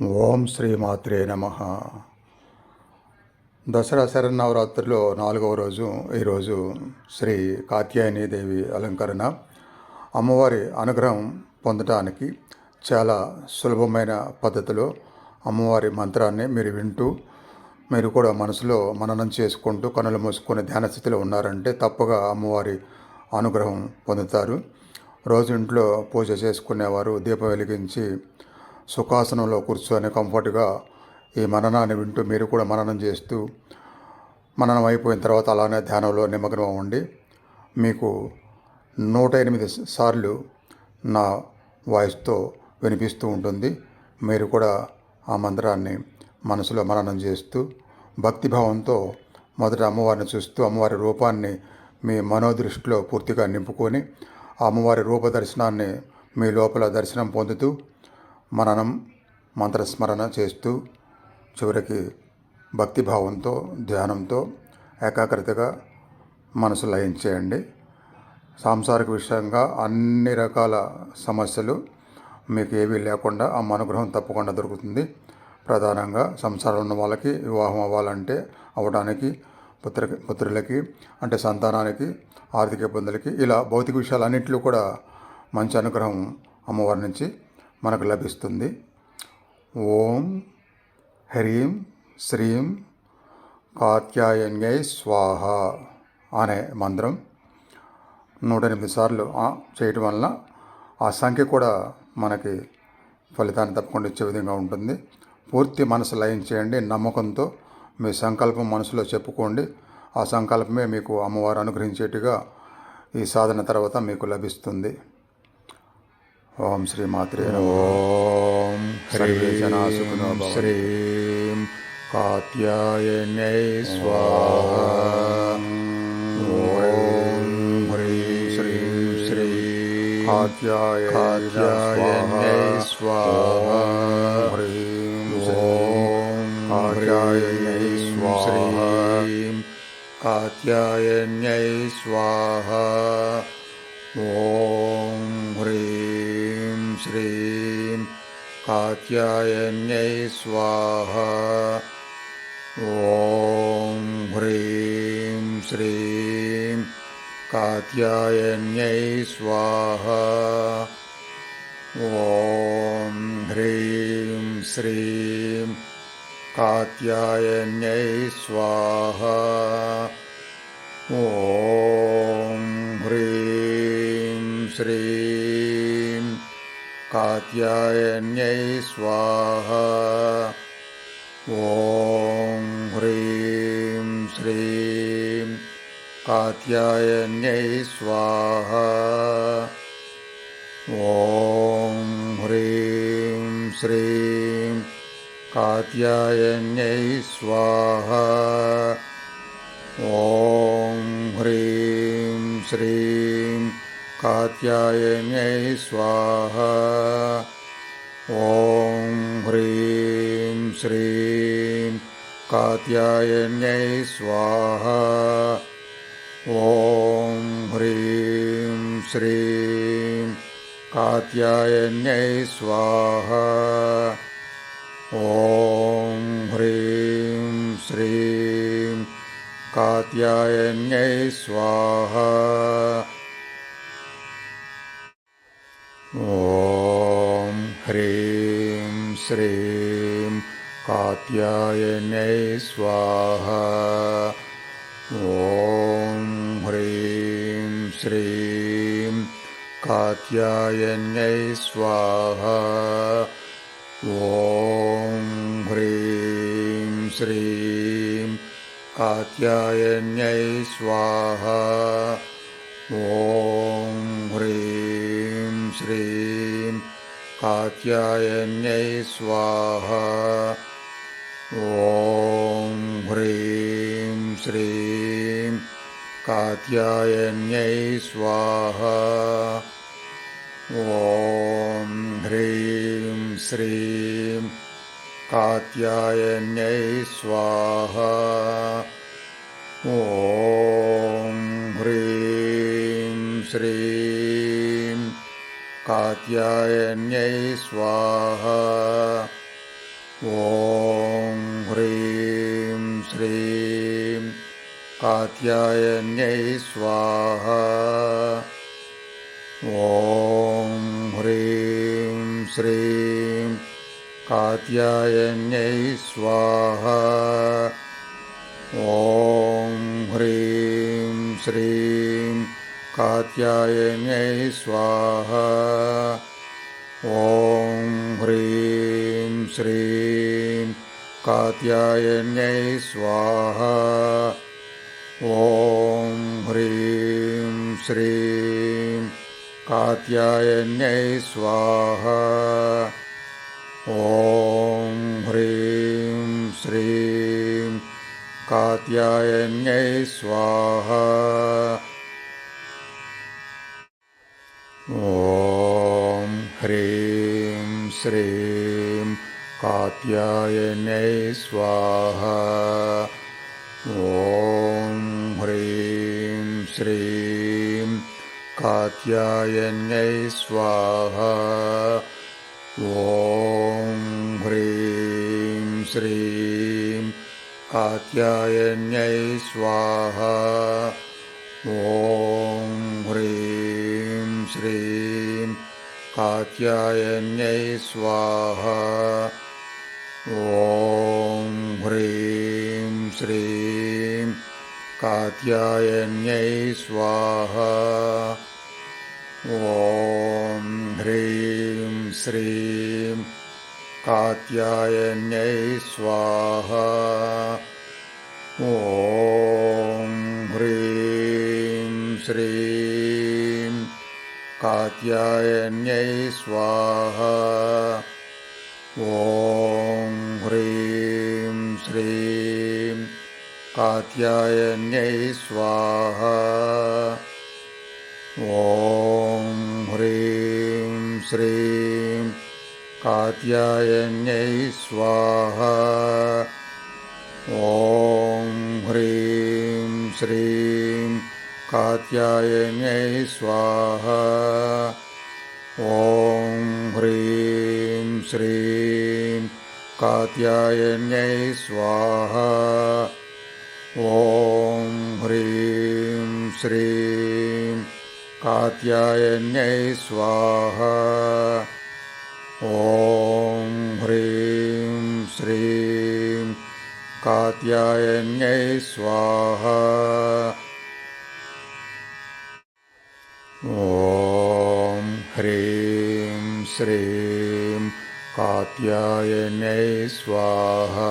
ఓం శ్రీమాత్రే నమ. దసరా శరన్నవరాత్రిలో నాలుగవ రోజు ఈరోజు శ్రీ కాత్యాయని దేవి అలంకరణ. అమ్మవారి అనుగ్రహం పొందటానికి చాలా సులభమైన పద్ధతిలో అమ్మవారి మంత్రాన్ని మీరు వింటూ మీరు కూడా మనసులో మననం చేసుకుంటూ కనులు మూసుకొని ధ్యాన స్థితిలో ఉన్నారంటే తప్పగా అమ్మవారి అనుగ్రహం పొందుతారు. రోజు ఇంట్లో పూజ చేసుకునేవారు దీపం వెలిగించి సుఖాసనంలో కూర్చొని కంఫర్ట్గా ఈ మననాన్ని వింటూ మీరు కూడా మననం చేస్తూ మననం అయిపోయిన తర్వాత అలానే ధ్యానంలో నిమగ్నం ఉండి మీకు నూట ఎనిమిది సార్లు నా వాయిస్తో వినిపిస్తూ ఉంటుంది. మీరు కూడా ఆ మంత్రాన్ని మనసులో మననం చేస్తూ భక్తిభావంతో మొదట అమ్మవారిని చూస్తూ అమ్మవారి రూపాన్ని మీ మనోదృష్టిలో పూర్తిగా నింపుకొని ఆ అమ్మవారి రూప దర్శనాన్ని మీ లోపల దర్శనం పొందుతూ మననం మంత్రస్మరణ చేస్తూ చివరికి భక్తిభావంతో ధ్యానంతో ఏకాగ్రతగా మనసు లయించేయండి. సాంసారిక విషయంగా అన్ని రకాల సమస్యలు మీకు ఏవీ లేకుండా ఆ అనుగ్రహం తప్పకుండా దొరుకుతుంది. ప్రధానంగా సంసారం ఉన్న వాళ్ళకి వివాహం అవ్వాలంటే అవడానికి పుత్ర పుత్రులకి అంటే సంతానానికి ఆర్థిక ఇబ్బందులకి ఇలా భౌతిక విషయాలన్నింటిలో కూడా మంచి అనుగ్రహం అమ్మవారి నుంచి మనకు లభిస్తుంది. ఓం హ్రీం శ్రీం కాత్యాయన్యై స్వాహ అనే మంత్రం నూట ఎనిమిది సార్లు చేయటం వలన ఆ సంఖ్య కూడా మనకి ఫలితాన్ని తప్పకుండా ఇచ్చే విధంగా ఉంటుంది. పూర్తి మనసు లయం చేయండి నమ్మకంతో మీ సంకల్పం మనసులో చెప్పుకోండి. ఆ సంకల్పమే మీకు అమ్మవారు అనుగ్రహించేట్టుగా ఈ సాధన తర్వాత మీకు లభిస్తుంది. ॐ श्रीमात्रे ॐ सर्वे जनाः सुखिनो श्रीं कात्यायन्यै स्वाहा। ह्रीं श्रीं श्रीं कात्यायन्यै स्वाहा ह्रीं ॐ कात्यायन्यै कात्यायन्यै स्वाहा। ॐ ह्रीं श्रीं कात्यायन्यै स्वाहा। ॐ ह्रीं श्रीं कात्यायन्यै स्वाहा। ॐ ह्रीं श्रीं कात्यायन्यै स्वाहा। ॐ श्रीं कात्यायन्यै स्वाहा। ॐ ह्रीं श्रीं कात्यायन्यै स्वाहा। ॐ ह्रीं श्रीं कात्यायन्यै स्वाहा। ॐ ह्रीं श्रीं कात्यायन्यै स्वाहा। ॐ ह्रीं श्रीं कात्यायन्यै स्वाहा। ॐ ह्रीं श्रीं कात्यायन्यै स्वाहा। ॐ ह्रीं श्रीं कात्यायन्यै स्वाहा। ॐ ह्रीं श्रीं कात्यायन्यै स्वाहा। ॐ ह्रीं श्रीं कात्यायन्यै स्वाहा। ॐ ह्रीं श्रीं कात्यायन्यै स्वाहा। ॐ कात्यायन्यै स्वाहा। ॐ ह्रीं श्रीं कात्यायन्यै स्वाहा। ॐ ह्रीं श्रीं कात्यायन्यै स्वाहा। ॐ प्रत्यायन्यै स्वाहा। ॐ ह्रीं श्रीं कात्यायन्यै स्वाहा। ॐ ह्रीं श्रीं कात्यायन्यै स्वाहा। ॐ ह्रीं कात्यायन्यै स्वाहा। ॐ ह्रीं श्रीं कात्यायन्यै स्वाहा। ॐ ह्रीं श्रीं कात्यायन्यै स्वाहा। ॐ ह्रीं श्रीं कात्यायन्यै स्वाहा। श्रीं कात्यायन्यै स्वाहा। ॐ ह्रीं श्रीं कात्यायन्यै स्वाहा। ॐ ह्रीं श्रीं कात्यायन्यै स्वाहा। ॐ ह्रीं श्रीं कात्यायन्यै स्वाहा। ॐ ह्रीं श्रीं कात्यायन्यै स्वाहा। ॐ ह्रीं श्रीं कात्यायन्यै स्वाहा। ॐ ह्रीं श्रीं कात्यायन्यै स्वाहा। ॐ ह्रीं श्रीं कात्यायन्यै स्वाहा। ॐ ह्रीं श्रीं कात्यायन्यै स्वाहा। ॐ ह्रीं श्रीं कात्यायन्यै स्वाहा। ॐ ह्रीं श्रीं कात्यायन्यै स्वाहा। ॐ ह्रीं श्रीं कात्यायन्यै स्वाहा। ॐ ह्रीं श्रीं कात्यायन्यै स्वाहा। ॐ ह्रीं श्रीं कात्यायन्यै स्वाहा।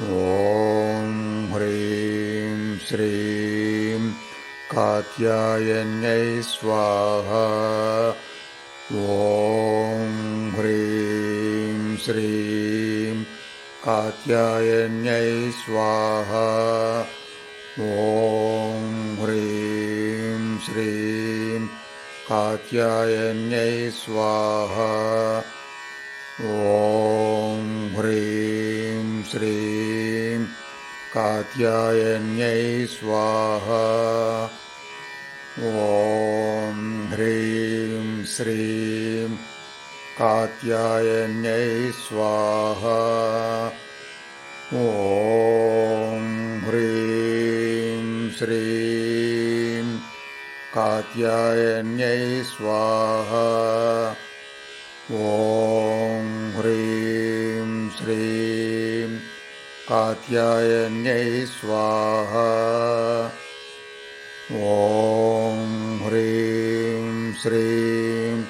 ॐ ह्रीं श्रीं कात्यायन्यै स्वाहा। ॐ ह्रीं श्रीं कात्यायन्यै स्वाहा। ॐ ह्रीं श्रीं कात्यायन्यै स्वाहा। ॐ ह्रीं श्रीं कात्यायन्यै स्वाहा। ॐ ह्रीं श्रीं कात्यायन्यै स्वाहा। ॐ ह्रीं श्रीं कात्यायन्यै स्वाहा। ॐ ह्रीं श्रीं कात्यायन्यै स्वाहा। ॐ ह्रीं श्रीं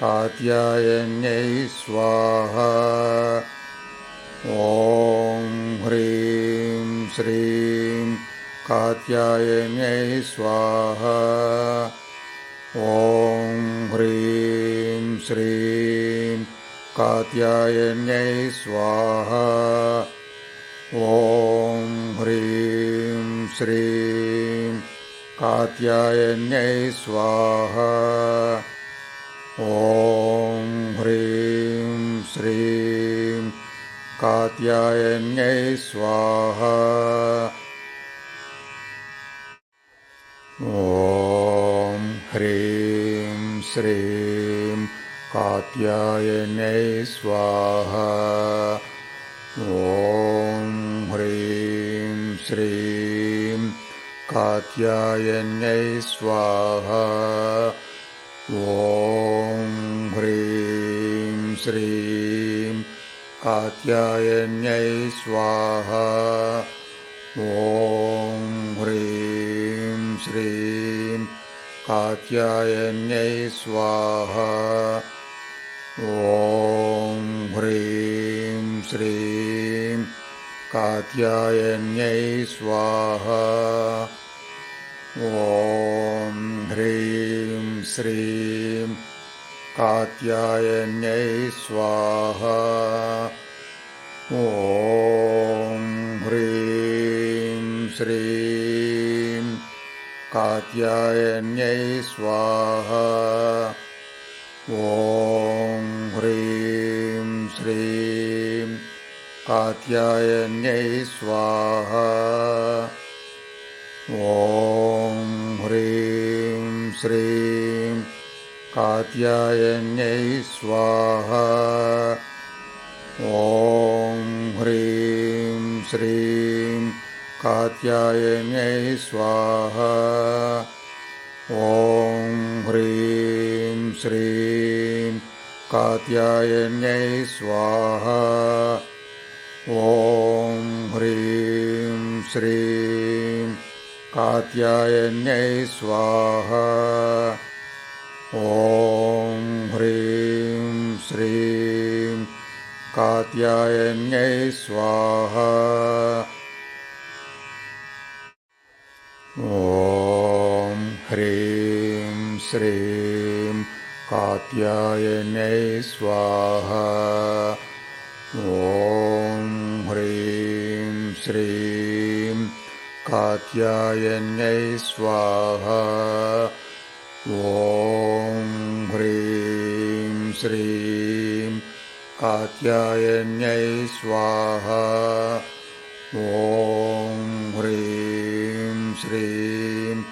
कात्यायन्यै स्वाहा। ॐ ह्रीं श्रीं कात्यायन्यै स्वाहा। ॐ ह्रीं श्रीं कात्यायन्यै स्वाहा। ॐ ह्रीं श्रीं कात्यायन्यै स्वाहा। ॐ ह्रीं श्रीं कात्यायन्यै स्वाहा कात्यायन्यै स्वाहा। ॐ ह्रीं श्रीं कात्यायन्यै स्वाहा। ॐ ह्रीं श्रीं कात्यायन्यै स्वाहा। ॐ ह्रीं श्रीं कात्यायन्यै स्वाहा ॐ ह्रीं श्रीं कात्यायन्यै स्वाहा। ॐ ह्रीं श्रीं कात्यायन्यै स्वाहा। ॐ ह्रीं श्रीं कात्यायन्यै स्वाहा। ॐ कात्यायन्यै स्वाहा। ॐ ह्रीं श्रीं कात्यायन्यै स्वाहा। ॐ ह्रीं श्रीं कात्यायन्यै स्वाहा। ॐ ह्रीं श्रीं कात्यायन्यै स्वाहा। ॐ ह्रीं श्रीं कात्यायन्यै स्वाहा। ॐ ह्रीं श्रीं कात्यायन्यै स्वाहा। ॐ ह्रीं श्रीं कात्यायन्यै स्वाहा। ॐ कात्यायन्यै स्वाहा। ॐ ह्रीं श्रीं कात्यायन्यै स्वाहा। ॐ ह्रीं श्रीं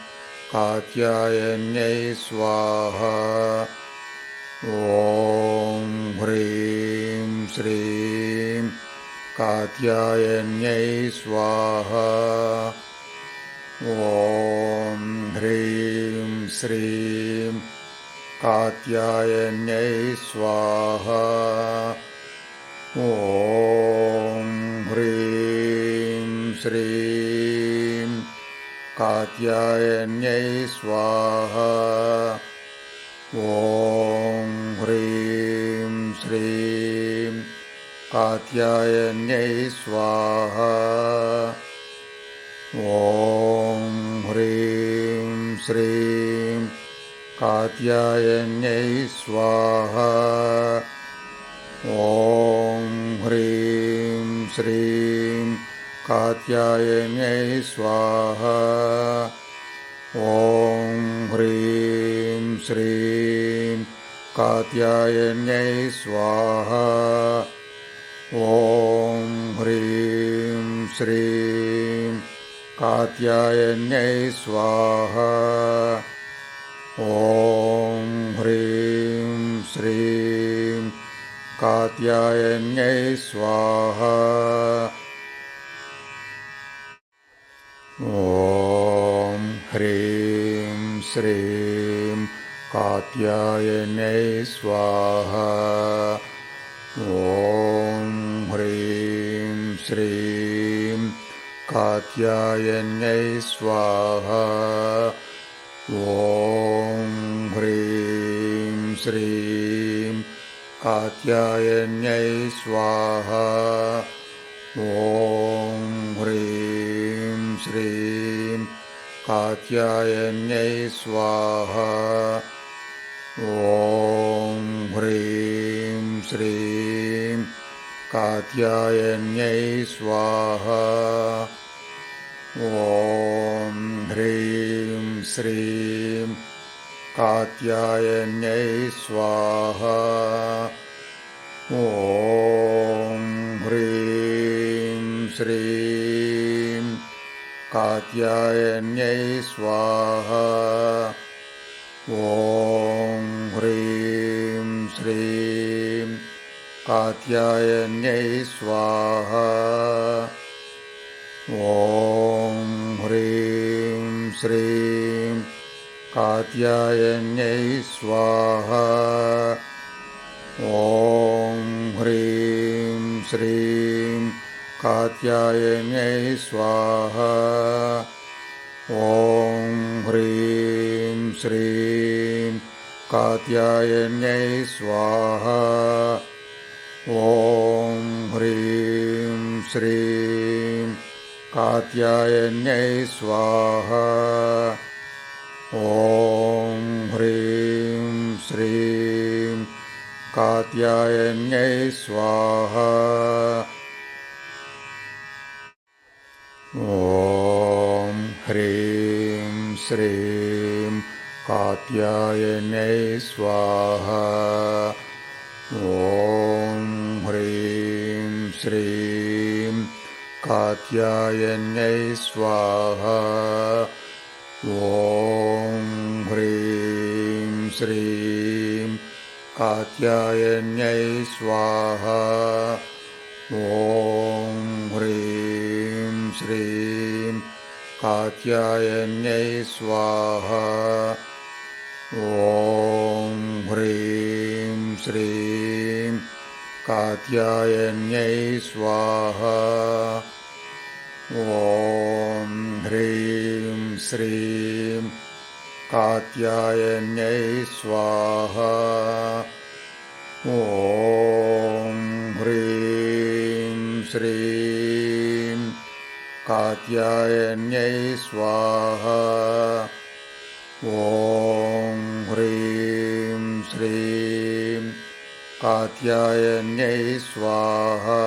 कात्यायन्यै स्वाहा। ॐ ह्रीं श्रीं कात्यायन्यै स्वाहा ॐ ह्रीं श्रीं कात्यायन्यै स्वाहा। ॐ ह्रीं श्रीं कात्यायन्यै स्वाहा। ॐ ह्रीं श्रीं कात्यायन्यै स्वाहा। ॐ श्रीं कात्यायन्यै स्वाहा। ॐ ह्रीं श्रीं कात्यायन्यै स्वाहा। ॐ ह्रीं श्रीं कात्यायन्यै स्वाहा। ॐ ह्रीं श्रीं कात्यायन्यै स्वाहा। ॐ ह्रीं श्रीं कात्यायन्यै स्वाहा। ॐ ह्रीं श्रीं कात्यायन्यै स्वाहा। ॐ कात्यायन्यै स्वाहा। ॐ ह्रीं श्रीं कात्यायन्यै स्वाहा। ॐ ह्रीं श्रीं कात्यायन्यै स्वाहा। ॐ ह्रीं श्रीं कात्यायन्यै स्वाहा ॐ ह्रीं श्रीं कात्यायन्यै स्वाहा। ॐ ह्रीं श्रीं कात्यायन्यै स्वाहा। ॐ ह्रीं श्रीं कात्यायन्यै स्वाहा। ॐ श्रीं कात्यायन्यै स्वाहा। ॐ ह्रीं श्रीं कात्यायन्यै स्वाहा। ॐ ह्रीं श्रीं कात्यायन्यै स्वाहा। ॐ ह्रीं श्रीं कात्यायन्यै स्वाहा। ॐ ह्रीं श्रीं कात्यायन्यै स्वाहा। ॐ ह्रीं श्रीं कात्यायन्यै स्वाहा। ॐ ह्रीं श्रीं कात्यायन्यै स्वाहा। ॐ ह्रीं श्रीं कात्यायन्यै स्वाहा। ॐ ह्रीं श्रीं कात्यायन्यै स्वाहा। ॐ ह्रीं श्रीं कात्यायन्यै स्वाहा। ॐ ह्रीं श्रीं कात्यायन्यै स्वाहा। ॐ ह्रीं श्रीं कात्यायन्यै स्वाहा। ॐ ह्रीं श्रीं कात्यायन्यै स्वाहा।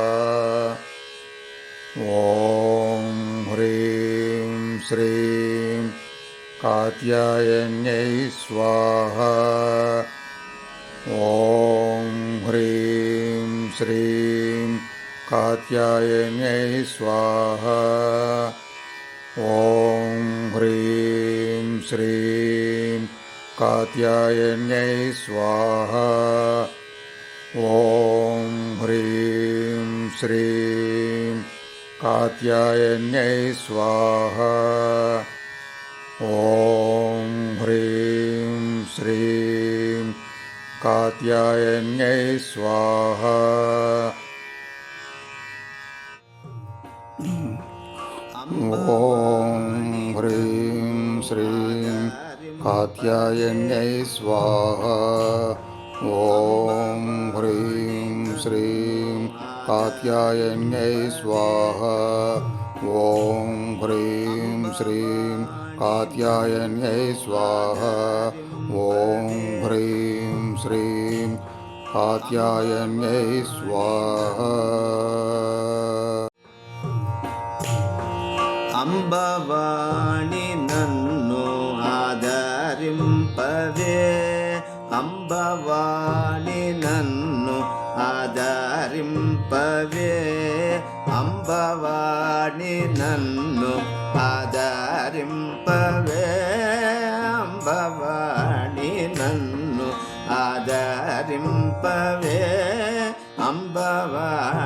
ॐ श्रीं कात्यायन्यै स्वाहा। ॐ ह्रीं श्रीं कात्यायन्यै स्वाहा। ॐ ह्रीं श्रीं कात्यायन्यै स्वाहा। ॐ ह्रीं श्रीं कात्यायन्यै स्वाहा। ॐ ह्रीं श्रीं कात्यायन्यै स्वाहा। ॐ ह्रीं श्रीं कात्यायन्यै स्वाहा। ॐ ह्रीं श्रीं कात्यायन्यै स्वाहा। ॐ ह्रीं श्रीं कात्यायन्यै स्वाहा। ॐ ह्रीं श्रीं कात्यायन्यै स्वाहा। अम्बवाणि అంబవాణి నన్ను ఆదరింపవే. అంబవాణి నన్ను ఆదరింపవే. అంబవాణి